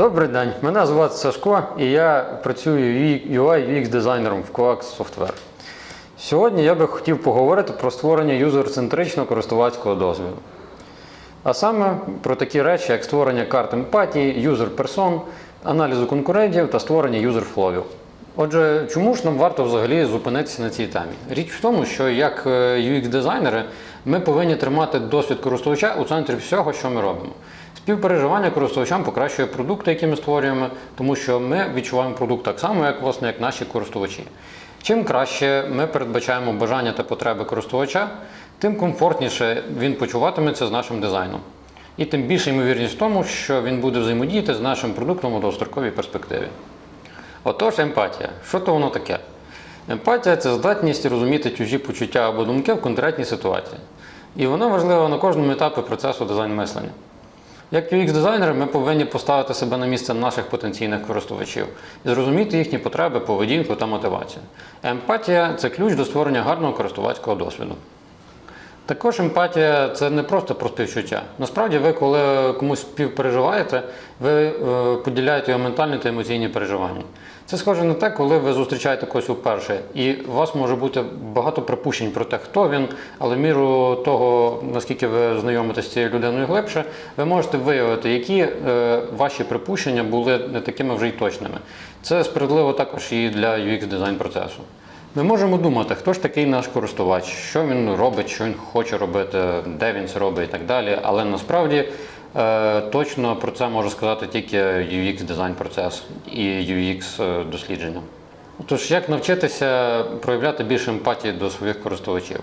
Добрий день, мене звати Сашко і я працюю UI UX дизайнером в Coax Software. Сьогодні я би хотів поговорити про створення юзер-центричного користувацького досвіду. А саме про такі речі, як створення карт емпатії, юзер-персон, аналізу конкурентів та створення юзер-фловів. Отже, чому ж нам варто взагалі зупинитися на цій темі? Річ в тому, що як е, UX-дизайнери ми повинні тримати досвід користувача у центрі всього, що ми робимо. Співпереживання користувачам покращує продукти, які ми створюємо, тому що ми відчуваємо продукт так само, як власне, як наші користувачі. Чим краще ми передбачаємо бажання та потреби користувача, тим комфортніше він почуватиметься з нашим дизайном. І тим більше ймовірність в тому, що він буде взаємодіяти з нашим продуктом у довгостроковій перспективі. Отож, емпатія. Що то воно таке? Емпатія це здатність розуміти чужі почуття або думки в конкретній ситуації. І вона важлива на кожному етапі процесу дизайн мислення. Як UX-дизайнери, ми повинні поставити себе на місце наших потенційних користувачів і зрозуміти їхні потреби, поведінку та мотивацію. Емпатія це ключ до створення гарного користувацького досвіду. Також емпатія це не просто про співчуття. Насправді, ви, коли комусь співпереживаєте, ви е, поділяєте його ментальні та емоційні переживання. Це схоже на те, коли ви зустрічаєте когось вперше, і у вас може бути багато припущень про те, хто він, але в міру того, наскільки ви знайомитесь з цією людиною глибше, ви можете виявити, які е, ваші припущення були не такими вже й точними. Це справедливо також і для UX дизайн процесу. Ми можемо думати, хто ж такий наш користувач, що він робить, що він хоче робити, де він це робить і так далі. Але насправді точно про це може сказати тільки UX дизайн процес і UX е, дослідження. Тож, як навчитися проявляти більше емпатії до своїх користувачів?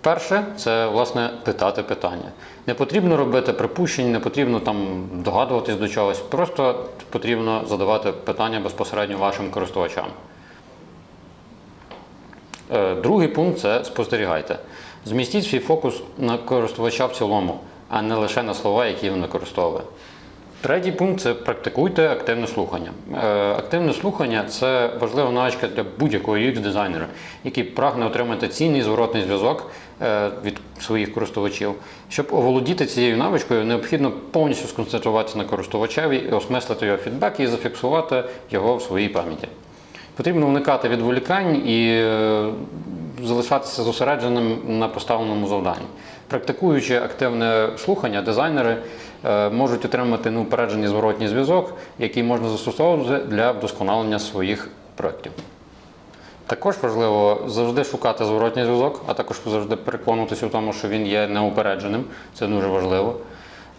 Перше, це власне питати питання. Не потрібно робити припущень, не потрібно там догадуватись до чогось, просто потрібно задавати питання безпосередньо вашим користувачам. Е, Другий пункт це спостерігайте. Змістіть свій фокус на користувача в цілому, а не лише на слова, які він використовує. Третій пункт це практикуйте активне слухання. Е, Активне слухання це важлива навичка для будь-якого UX-дизайнера, який прагне отримати цінний зворотний зв'язок е, від своїх користувачів. Щоб оволодіти цією навичкою, необхідно повністю сконцентруватися на користувачеві осмислити його фідбек і зафіксувати його в своїй пам'яті. Потрібно уникати відволікань і е, залишатися зосередженим на поставленому завданні. Практикуючи активне слухання, дизайнери е, можуть отримати неупереджений зворотній зв'язок, який можна застосовувати для вдосконалення своїх проєктів. Також важливо завжди шукати зворотній зв'язок, а також завжди переконуватися в тому, що він є неупередженим. Це дуже важливо.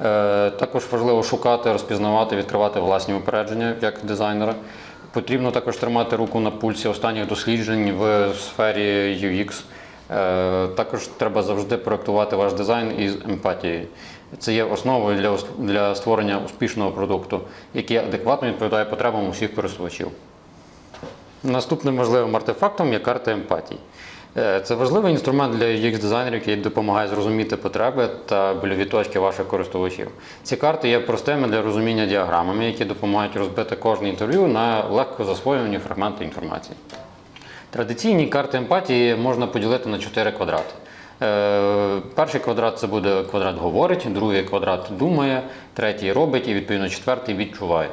Е, Також важливо шукати, розпізнавати, відкривати власні упередження як дизайнера. Потрібно також тримати руку на пульсі останніх досліджень в сфері UX. Е, Також треба завжди проектувати ваш дизайн із емпатією. Це є основою для, для створення успішного продукту, який адекватно відповідає потребам усіх користувачів. Наступним важливим артефактом є карта емпатії. Е, Це важливий інструмент для UX-дизайнерів, який допомагає зрозуміти потреби та больові точки ваших користувачів. Ці карти є простими для розуміння діаграмами, які допомагають розбити кожне інтерв'ю на легко засвоювані фрагменти інформації. Традиційні карти емпатії можна поділити на чотири квадрати. Е, Перший квадрат це буде квадрат говорить, другий квадрат думає, третій робить і відповідно четвертий відчуває.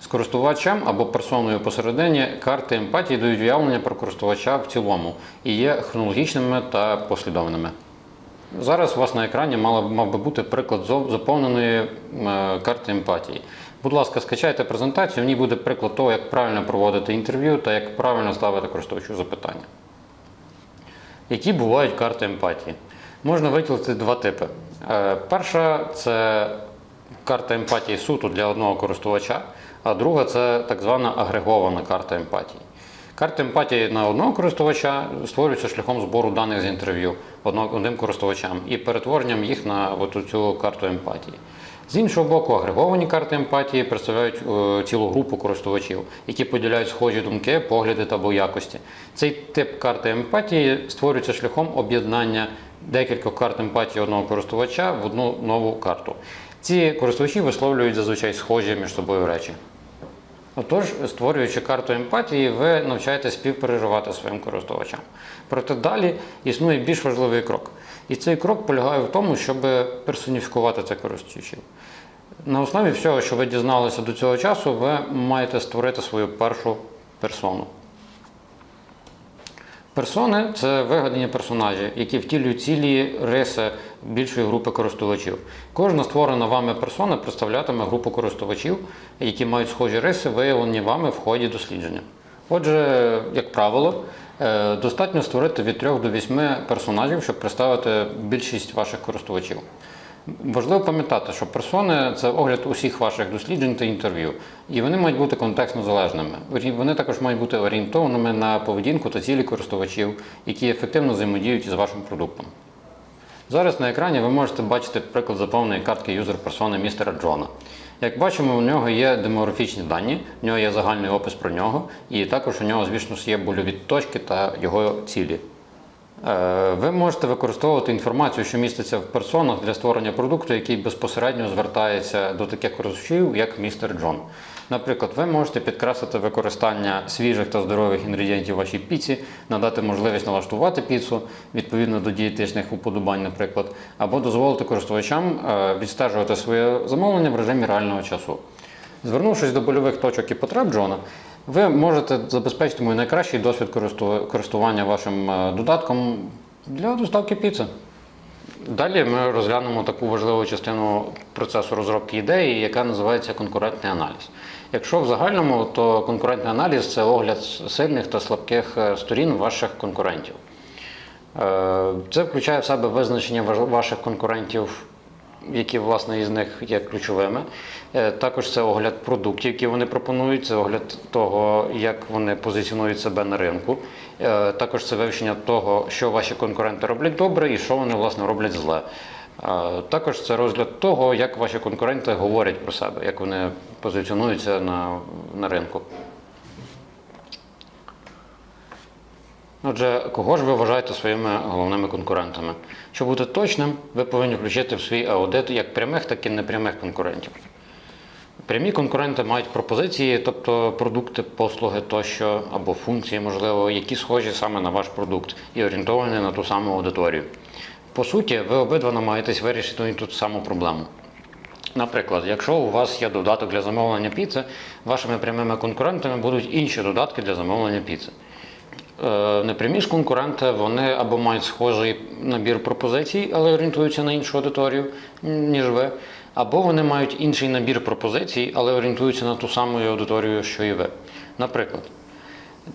З користувачем або персоною посередині карти емпатії дають уявлення про користувача в цілому і є хронологічними та послідовними. Зараз у вас на екрані мав би бути приклад заповненої е, карти емпатії. Будь ласка, скачайте презентацію, в ній буде приклад того, як правильно проводити інтерв'ю та як правильно ставити користувачу запитання. Які бувають карти емпатії? Можна виділити два типи. Е, Перша це карта емпатії суто для одного користувача, а друга це так звана агрегована карта емпатії. Карти емпатії на одного користувача створюються шляхом збору даних з інтерв'ю одним користувачам і перетворенням їх на цю карту емпатії. З іншого боку, агреговані карти емпатії представляють е, цілу групу користувачів, які поділяють схожі думки, погляди та якості. Цей тип карти емпатії створюється шляхом об'єднання декількох карт емпатії одного користувача в одну нову карту. Ці користувачі висловлюють зазвичай схожі між собою речі. Отож, створюючи карту емпатії, ви навчаєтесь співпереживати своїм користувачам. Проте далі існує більш важливий крок. І цей крок полягає в тому, щоб персоніфікувати цих користувачів. На основі всього, що ви дізналися до цього часу, ви маєте створити свою першу персону. Персони це вигадані персонажі, які втілюють цілі риси більшої групи користувачів. Кожна створена вами персона представлятиме групу користувачів, які мають схожі риси, виявлені вами в ході дослідження. Отже, як правило, е, достатньо створити від 3 до 8 персонажів, щоб представити більшість ваших користувачів. Важливо пам'ятати, що персони це огляд усіх ваших досліджень та інтерв'ю, і вони мають бути контекстно залежними. Вони також мають бути орієнтованими на поведінку та цілі користувачів, які ефективно взаємодіють із вашим продуктом. Зараз на екрані ви можете бачити приклад заповненої картки юзер персони містера Джона. Як бачимо, у нього є демографічні дані, у нього є загальний опис про нього, і також у нього, звісно, є больові точки та його цілі. Е, Ви можете використовувати інформацію, що міститься в персонах для створення продукту, який безпосередньо звертається до таких користувачів, як містер Джон. Наприклад, ви можете підкреслити використання свіжих та здорових інгредієнтів в вашій піці, надати можливість налаштувати піцу відповідно до дієтичних уподобань, наприклад, або дозволити користувачам е, відстежувати своє замовлення в режимі реального часу. Звернувшись до больових точок і потреб Джона, ви можете забезпечити йому найкращий досвід користування вашим е, додатком для доставки піци. Далі ми розглянемо таку важливу частину процесу розробки ідеї, яка називається конкурентний аналіз. Якщо в загальному, то конкурентний аналіз це огляд сильних та слабких е, сторін ваших конкурентів. Е, Це включає в себе визначення ваших конкурентів, які власне із них є ключовими. Е, Також це огляд продуктів, які вони пропонують, це огляд того, як вони позиціонують себе на ринку. Е, Також це вивчення того, що ваші конкуренти роблять добре і що вони власне роблять зле. Е, Також це розгляд того, як ваші конкуренти говорять про себе, як вони позиціонуються на, на ринку. Отже, кого ж ви вважаєте своїми головними конкурентами? Щоб бути точним, ви повинні включити в свій аудит як прямих, так і непрямих конкурентів. Прямі конкуренти мають пропозиції, тобто продукти, послуги тощо або функції, можливо, які схожі саме на ваш продукт і орієнтовані на ту саму аудиторію. По суті, ви обидва намагаєтесь вирішити ту саму проблему. Наприклад, якщо у вас є додаток для замовлення піци, вашими прямими конкурентами будуть інші додатки для замовлення піци. Е, Непрямі ж конкуренти вони або мають схожий набір пропозицій, але орієнтуються на іншу аудиторію, ніж ви, або вони мають інший набір пропозицій, але орієнтуються на ту саму аудиторію, що і ви. Наприклад,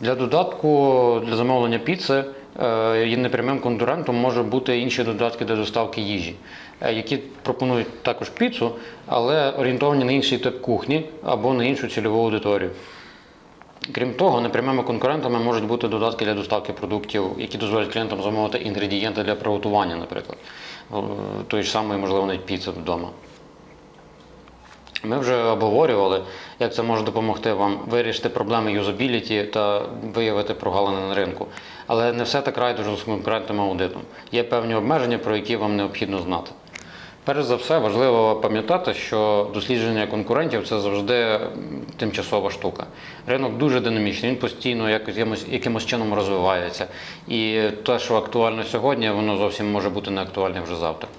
для додатку для замовлення піци е, і непрямим конкурентом може бути інші додатки для доставки їжі, е, які пропонують також піцу, але орієнтовані на інший тип кухні або на іншу цільову аудиторію. Крім того, непрямими конкурентами можуть бути додатки для доставки продуктів, які дозволять клієнтам замовити інгредієнти для приготування, наприклад, тої ж самої, можливо, навіть піци вдома. Ми вже обговорювали, як це може допомогти вам вирішити проблеми юзабіліті та виявити прогалини на ринку. Але не все так райдужно з конкурентним аудитом. Є певні обмеження, про які вам необхідно знати. Перш за все, важливо пам'ятати, що дослідження конкурентів це завжди тимчасова штука. Ринок дуже динамічний, він постійно якимось, якимось чином розвивається. І те, що актуально сьогодні, воно зовсім може бути не актуальне вже завтра.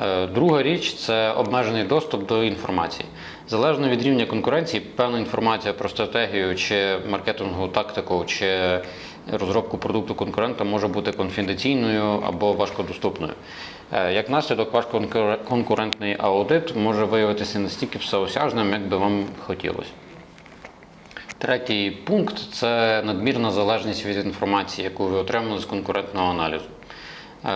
Е, Друга річ це обмежений доступ до інформації. Залежно від рівня конкуренції, певна інформація про стратегію чи маркетингову тактику, чи розробку продукту конкурента може бути конфіденційною або важкодоступною. Е, Як наслідок, ваш конкурентний аудит може виявитися настільки всеосяжним, як би вам хотілося. Третій пункт це надмірна залежність від інформації, яку ви отримали з конкурентного аналізу. Е,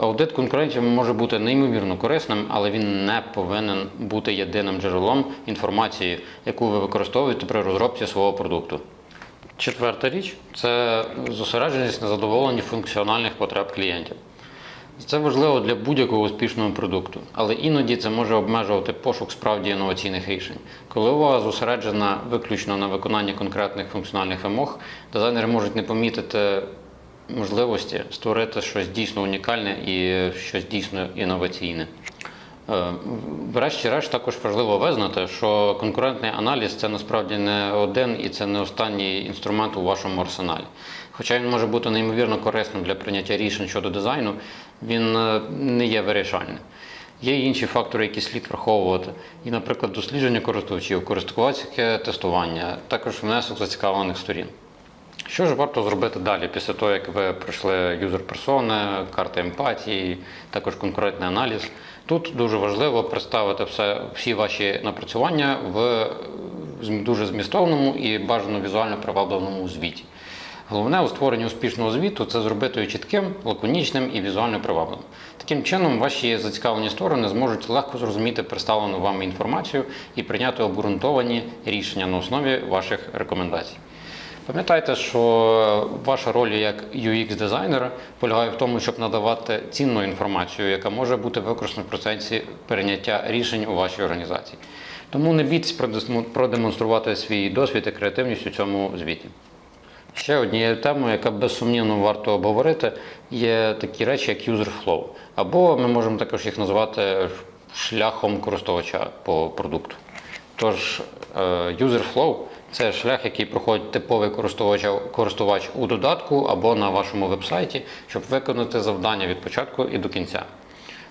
Аудит конкурентів може бути неймовірно корисним, але він не повинен бути єдиним джерелом інформації, яку ви використовуєте при розробці свого продукту. Четверта річ це зосередженість на задоволенні функціональних потреб клієнтів. Це важливо для будь-якого успішного продукту, але іноді це може обмежувати пошук справді інноваційних рішень. Коли увага зосереджена виключно на виконанні конкретних функціональних вимог, дизайнери можуть не помітити можливості створити щось дійсно унікальне і щось дійсно інноваційне. Е, Врешті-решт також важливо визнати, що конкурентний аналіз це насправді не один і це не останній інструмент у вашому арсеналі. Хоча він може бути неймовірно корисним для прийняття рішень щодо дизайну, він е, не є вирішальним. Є інші фактори, які слід враховувати. І, наприклад, дослідження користувачів, користувацьке тестування, також внесок зацікавлених сторін. Що ж варто зробити далі після того, як ви пройшли юзер персони, карти емпатії, також конкурентний аналіз? Тут дуже важливо представити все, всі ваші напрацювання в дуже змістовному і бажано візуально привабливому звіті. Головне у створенні успішного звіту це зробити його чітким, лаконічним і візуально привабливим. Таким чином, ваші зацікавлені сторони зможуть легко зрозуміти представлену вами інформацію і прийняти обґрунтовані рішення на основі ваших рекомендацій. Пам'ятайте, що ваша роль як UX-дизайнера полягає в тому, щоб надавати цінну інформацію, яка може бути використана в процесі прийняття рішень у вашій організації. Тому не бійтесь продемонструвати свій досвід і креативність у цьому звіті. Ще однією темою, яка безсумнівно варто обговорити, є такі речі, як user flow. Або ми можемо також їх назвати шляхом користувача по продукту. Тож, е, user flow це шлях, який проходить типовий користувач, користувач у додатку або на вашому вебсайті, щоб виконати завдання від початку і до кінця.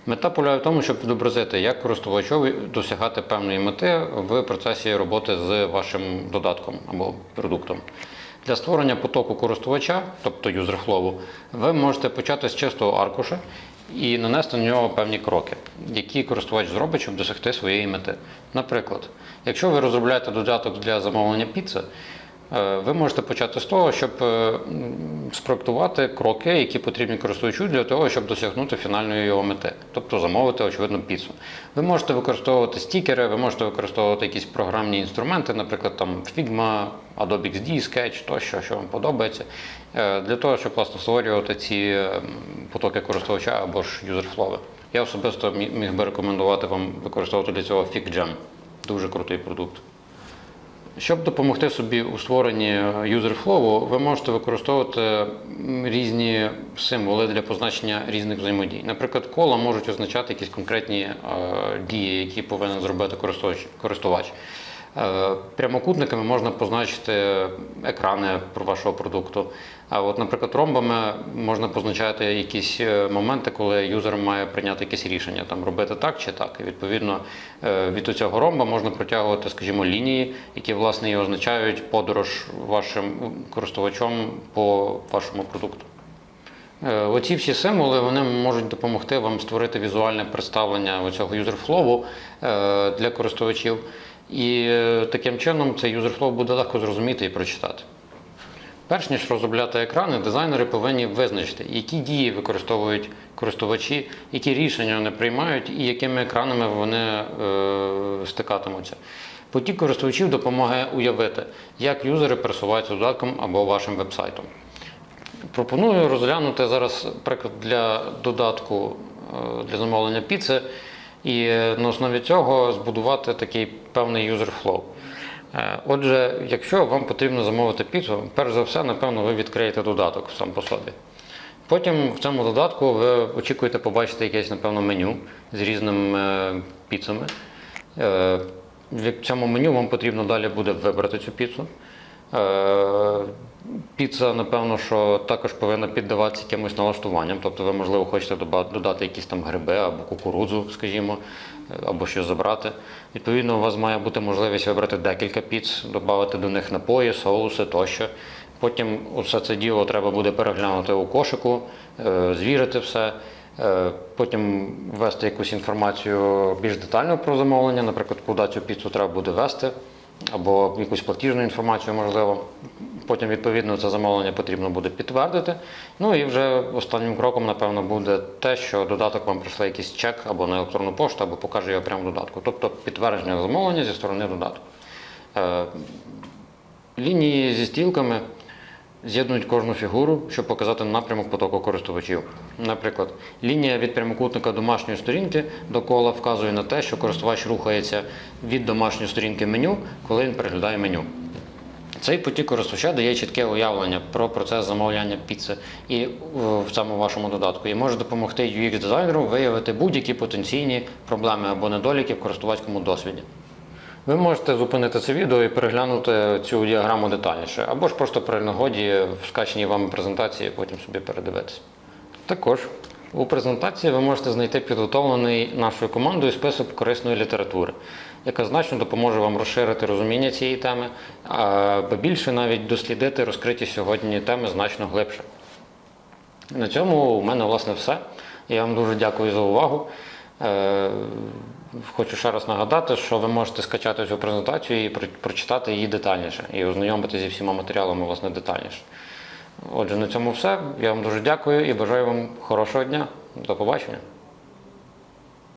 Мета полягає в тому, щоб відобразити, як користувачові досягати певної мети в процесі роботи з вашим додатком або продуктом. Для створення потоку користувача, тобто юзерфлову, ви можете почати з чистого аркуша і нанести на нього певні кроки, які користувач зробить, щоб досягти своєї мети. Наприклад, якщо ви розробляєте додаток для замовлення піци, Ви можете почати з того, щоб е, спроектувати кроки, які потрібні користувачу для того, щоб досягнути фінальної його мети, тобто замовити очевидно піцу. Ви можете використовувати стікери, ви можете використовувати якісь програмні інструменти, наприклад, там Figma, Adobe XD, Sketch, тощо, що вам подобається, е, для того, щоб власне створювати ці е, потоки користувача або ж юзерфлови. Я особисто мі- міг би рекомендувати вам використовувати для цього FigJam. Дуже крутий продукт. Щоб допомогти собі у створенні юзерфлову, ви можете використовувати різні символи для позначення різних взаємодій. Наприклад, кола можуть означати якісь конкретні е, дії, які повинен зробити користувач. Е, Прямокутниками можна позначити екрани вашого продукту. А от, наприклад, ромбами можна позначати якісь е, моменти, коли юзер має прийняти якесь рішення, там робити так чи так. І відповідно е, від цього ромба можна протягувати, скажімо, лінії, які власне і означають подорож вашим користувачом по вашому продукту. Оці всі символи вони можуть допомогти вам створити візуальне представлення цього юзерфлову для користувачів. І е, таким чином цей юзерфлоу буде легко зрозуміти і прочитати. Перш ніж розробляти екрани, дизайнери повинні визначити, які дії використовують користувачі, які рішення вони приймають і якими екранами вони е, стикатимуться. Потік користувачів допомагає уявити, як юзери пересуваються додатком або вашим вебсайтом. Пропоную розглянути зараз приклад для додатку е, для замовлення піци і е, на основі цього збудувати такий певний. Е, Отже, якщо вам потрібно замовити піцу, перш за все, напевно, ви відкриєте додаток сам по собі. Потім в цьому додатку ви очікуєте побачити якесь, напевно, меню з різними е, піцами. Е, В цьому меню вам потрібно далі буде вибрати цю піцу. Е, Піца, напевно, що також повинна піддаватися якимось налаштуванням. Тобто ви, можливо, хочете додати якісь там гриби або кукурудзу, скажімо, е, або щось забрати. Відповідно, у вас має бути можливість вибрати декілька піц, додати до них напої, соуси тощо. Потім усе це діло треба буде переглянути у кошику, е, звірити все. Потім ввести якусь інформацію більш детально про замовлення, наприклад, куди цю піцу треба буде вести, або якусь платіжну інформацію, можливо. Потім, відповідно, це замовлення потрібно буде підтвердити. Ну і вже останнім кроком, напевно, буде те, що додаток вам прийшла якийсь чек або на електронну пошту, або покаже його прямо в додатку. Тобто підтвердження замовлення зі сторони додатку. Е, Лінії зі стрілками з'єднують кожну фігуру, щоб показати напрямок потоку користувачів. Наприклад, лінія від прямокутника домашньої сторінки до кола вказує на те, що користувач рухається від домашньої сторінки меню, коли він переглядає меню. Цей потік користувача дає чітке уявлення про процес замовляння піци і е, в цьому вашому додатку, і може допомогти UX-дизайнеру виявити будь-які потенційні проблеми або недоліки в користувацькому досвіді. Ви можете зупинити це відео і переглянути цю діаграму детальніше, або ж просто при нагоді в скаченій вами презентації потім собі передивитися. Також У презентації ви можете знайти підготовлений нашою командою список корисної літератури, яка значно допоможе вам розширити розуміння цієї теми, а більше навіть дослідити розкриті сьогодні теми значно глибше. На цьому у мене власне все. Я вам дуже дякую за увагу. Хочу ще раз нагадати, що ви можете скачати цю презентацію і прочитати її детальніше і ознайомитися зі всіма матеріалами власне детальніше. Отже, на цьому все. Я вам дуже дякую і бажаю вам хорошого дня. До побачення.